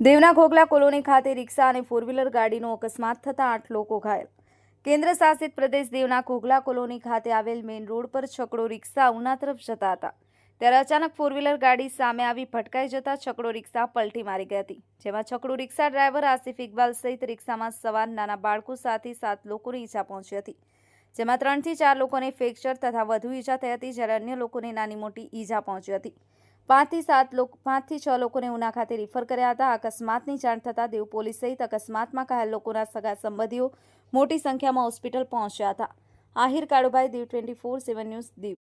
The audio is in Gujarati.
દેવના ઘોઘલા કોલોની ખાતે રિક્ષા અને ફોર વ્હીલર ગાડીનો અકસ્માત થતાં આઠ લોકો ઘાયલ. કેન્દ્ર શાસિત પ્રદેશ દેવના ઘોઘલા કોલોની ખાતે આવેલ મેઇન રોડ પર છકડો રિક્ષા ઉના તરફ જતા હતા. ત્યારે અચાનક ફોર વ્હીલર ગાડી સામે આવી ભટકાઈ જતા છકડો રિક્ષા પલટી મારી ગઈ હતી, જેમાં છકડો રિક્ષા ડ્રાઈવર આસિફ ઇકબાલ સહિત રિક્ષામાં સવાર નાના બાળકો સાથે સાત લોકોને ઈજા પહોંચી હતી, જેમાં ત્રણથી ચાર લોકોને ફ્રેક્ચર તથા વધુ ઈજા થઈ હતી જ્યારે અન્ય લોકોને નાની મોટી ઈજા પહોંચી હતી. પાંચથી સાત લોકો, પાંચથી છ લોકોને ઉના ખાતે રિફર કર્યા હતા. અકસ્માતની જાણ થતાં દેવ પોલીસ સહિત અકસ્માતમાં ઘાયલ લોકોના સગા સંબંધીઓ મોટી સંખ્યામાં હોસ્પિટલ પહોંચ્યા હતા. Ahir Kalubhai, Diu twenty four, seven news Diu.